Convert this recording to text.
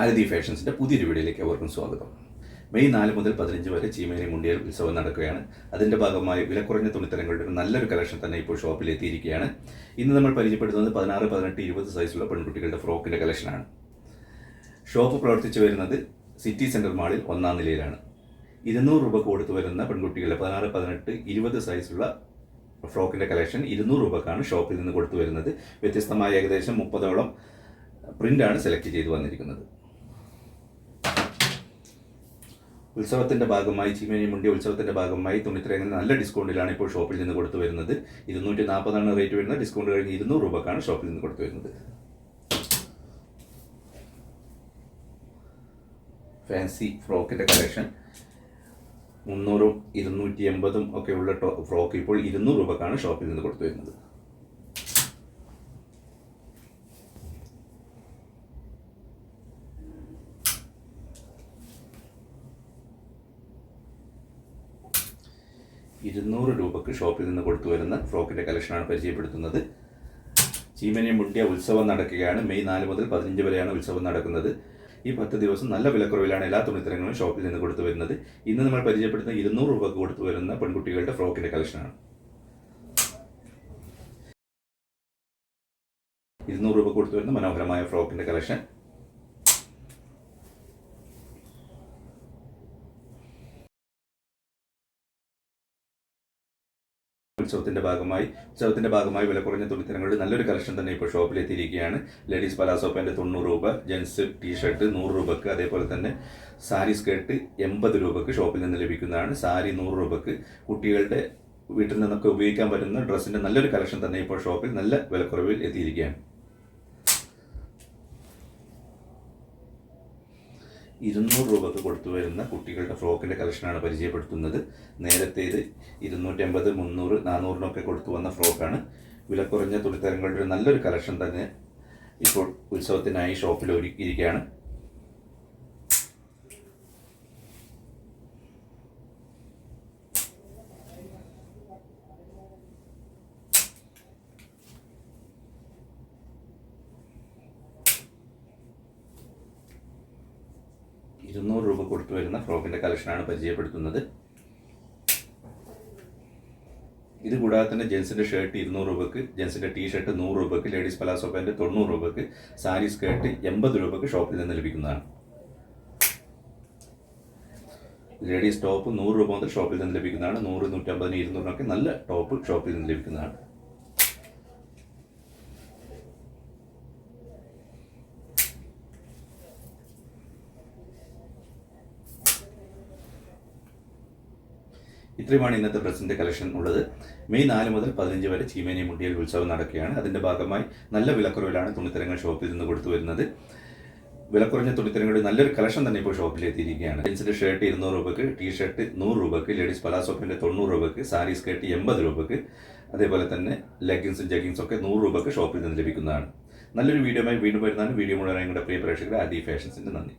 ആരതി ഫാഷൻസിന്റെ പുതിയൊരു വീഡിയോയിലേക്ക് അവർക്കും സ്വാഗതം. മെയ് നാല് മുതൽ പതിനഞ്ച് വരെ ചീമേനി മുണ്ടിയൽ ഉത്സവം നടക്കുകയാണ്. അതിന്റെ ഭാഗമായി വിലക്കുറഞ്ഞ തുണിത്തരങ്ങളുടെ ഒരു നല്ലൊരു കളക്ഷൻ തന്നെ ഇപ്പോൾ ഷോപ്പിൽ എത്തിയിരിക്കുകയാണ്. ഇന്ന് നമ്മൾ പരിചയപ്പെടുത്തുന്നത് പതിനാറ് പതിനെട്ട് ഇരുപത് സൈസുള്ള പെൺകുട്ടികളുടെ ഫ്രോക്കിന്റെ കളക്ഷനാണ് ഷോപ്പ് പ്രവർത്തിച്ചു വരുന്നത് സിറ്റി സെന്റർ മാളിൽ ഒന്നാം നിലയിലാണ്. ഇരുന്നൂറ് രൂപ കൊടുത്തു വരുന്ന പെൺകുട്ടികളുടെ പതിനാറ് പതിനെട്ട് ഇരുപത് സൈസുള്ള ഫ്രോക്കിന്റെ കളക്ഷൻ ഇരുന്നൂറ് രൂപക്കാണ് ഷോപ്പിൽ നിന്ന് കൊടുത്തു വരുന്നത്. വ്യത്യസ്തമായ ഏകദേശം മുപ്പതോളം പ്രിന്റാണ് സെലക്ട് ചെയ്തു വന്നിരിക്കുന്നത്. ഉത്സവത്തിന്റെ ഭാഗമായി ചീമേനി മുണ്ടി ഉത്സവത്തിന്റെ ഭാഗമായി തുണിത്രയങ്ങൾ നല്ല ഡിസ്കൗണ്ടിലാണ് ഇപ്പോൾ ഷോപ്പിൽ നിന്ന് കൊടുത്തു വരുന്നത്. ഇരുന്നൂറ്റി നാൽപ്പതാണ് റേറ്റ് വരുന്നത്. ഡിസ്കൗണ്ട് കഴിഞ്ഞ് ഇരുന്നൂറ് രൂപക്കാണ് ഷോപ്പിൽ നിന്ന് കൊടുത്തു വരുന്നത്. ഫാൻസി ഫ്രോക്കിന്റെ കളക്ഷൻ. മുന്നൂറും ഇരുന്നൂറ്റി എൺപതും ഒക്കെയുള്ള ഫ്രോക്ക് ഇപ്പോൾ ഇരുന്നൂറ് രൂപക്കാണ് ഷോപ്പിൽ നിന്ന് കൊടുത്തു വരുന്നത്. ഇരുന്നൂറ് രൂപക്ക് ഷോപ്പിൽ നിന്ന് കൊടുത്തു വരുന്ന ഫ്രോക്കിന്റെ കളക്ഷനാണ് പരിചയപ്പെടുത്തുന്നത്. ചീമനെ മുണ്ടിയ ഉത്സവം നടക്കുകയാണ്. മെയ് നാല് മുതൽ പതിനഞ്ച് വരെയാണ് ഉത്സവം നടക്കുന്നത്. ഈ പത്ത് ദിവസം നല്ല വിലക്കുറവിലാണ് എല്ലാ തുണിത്തരങ്ങളും ഷോപ്പിൽ നിന്ന് കൊടുത്തു വരുന്നത് ഇന്ന് നമ്മൾ പരിചയപ്പെടുത്തുന്ന ഇരുന്നൂറ് രൂപക്ക് കൊടുത്തു വരുന്ന പെൺകുട്ടികളുടെ ഫ്രോക്കിന്റെ കളക്ഷനാണ്. ഇരുന്നൂറ് രൂപ കൊടുത്തു വരുന്ന മനോഹരമായ ഫ്രോക്കിന്റെ കളക്ഷൻ. ഉത്സവത്തിന്റെ ഭാഗമായി ഉത്സവത്തിന്റെ ഭാഗമായി വില കുറഞ്ഞ തുണിത്തരങ്ങളുടെ നല്ലൊരു കളക്ഷൻ തന്നെ ഇപ്പോൾ ഷോപ്പിലെത്തിയിരിക്കുകയാണ്. ലേഡീസ് പലാസോ പാന്റ് തൊണ്ണൂറ് രൂപ ജെൻസ് ടീഷർട്ട് നൂറ് രൂപക്ക് അതേപോലെ തന്നെ സാരി സ്കേർട്ട് എൺപത് രൂപക്ക് ഷോപ്പിൽ നിന്ന് ലഭിക്കുന്നതാണ്. സാരി നൂറ് രൂപക്ക്. കുട്ടികളുടെ വീട്ടിൽ നിന്നൊക്കെ ഉപയോഗിക്കാൻ പറ്റുന്ന ഡ്രസ്സിന്റെ നല്ലൊരു കളക്ഷൻ തന്നെ ഇപ്പോൾ ഷോപ്പിൽ നല്ല വിലക്കുറവിൽ എത്തിയിരിക്കുകയാണ്. ഇരുന്നൂറ് രൂപക്ക് കൊടുത്തു വരുന്ന കുട്ടികളുടെ ഫ്രോക്കിന്റെ കളക്ഷനാണ് പരിചയപ്പെടുത്തുന്നത്. നേരത്തെ ഇത് ഇരുന്നൂറ്റമ്പത് മുന്നൂറ് നാനൂറിനൊക്കെ കൊടുത്തു വന്ന ഫ്രോക്കാണ്. വില കുറഞ്ഞ തുണിത്തരങ്ങളുടെ ഒരു നല്ലൊരു കളക്ഷൻ തന്നെ ഇപ്പോൾ ഉത്സവത്തിനായി ഷോപ്പിൽ ഒരുക്കിയിരിക്കുകയാണ്. ഇരുന്നൂറ് രൂപ കൊടുത്തു വരുന്ന ഫ്രോക്കിന്റെ കളക്ഷനാണ് പരിചയപ്പെടുത്തുന്നത്. ഇത് കൂടാതെ തന്നെ ജെൻസിന്റെ ഷർട്ട് ഇരുന്നൂറ് രൂപക്ക് ജെൻസിന്റെ ടീ ഷർട്ട് നൂറ് രൂപക്ക് ലേഡീസ് പലാസോ പാന്റ് തൊണ്ണൂറ് രൂപക്ക് സാരി സ്കേർട്ട് എൺപത് രൂപക്ക് ഷോപ്പിൽ നിന്ന് ലഭിക്കുന്നതാണ്. ലേഡീസ് ടോപ്പ് നൂറ് രൂപ മുതൽ ഷോപ്പിൽ നിന്ന് ലഭിക്കുന്നതാണ്. നൂറ് നൂറ്റമ്പതിന് ഇരുന്നൂറിനൊക്കെ നല്ല ടോപ്പ് ഷോപ്പിൽ നിന്ന് ലഭിക്കുന്നതാണ്. ഇത്രയുമാണ് ഇന്നത്തെ പ്രസന്റ് കളക്ഷൻ ഉള്ളത്. മെയ് നാല് മുതൽ പതിനഞ്ച് വരെ ചീമേനി മുണ്ടിയൽ ഉത്സവം നടക്കുകയാണ്. അതിന്റെ ഭാഗമായി നല്ല വിലക്കുറവിലാണ് തുണിത്തരങ്ങൾ ഷോപ്പിൽ നിന്ന് കൊടുത്തു വരുന്നത്. വിലക്കുറഞ്ഞ തുണിത്തരങ്ങളുടെ നല്ലൊരു കളക്ഷൻ തന്നെ ഇപ്പോൾ ഷോപ്പിൽ എത്തിയിരിക്കുകയാണ് ജെൻസിന്റെ ഷർട്ട് ഇരുന്നൂറ് രൂപക്ക് ടീ ഷർട്ട് നൂറ് രൂപക്ക് ലേഡീസ് പലാസോപ്പിന്റെ തൊണ്ണൂറ് രൂപക്ക് സാരി സ്കേർട്ട് എൺപത് രൂപക്ക് അതേപോലെ തന്നെ ലെഗിൻസും ജഗ്ഗിങ്സും ഒക്കെ നൂറ് രൂപക്ക് ഷോപ്പിൽ നിന്ന് ലഭിക്കുന്നതാണ്. നല്ലൊരു വീഡിയോയുമായി വീണ്ടും വരുന്നതാണ്. വീഡിയോ മുഴുവൻ നിങ്ങളുടെ പ്രിയ പ്രേക്ഷകരെ അതി ഫാഷൻസിന്റെ നന്ദി.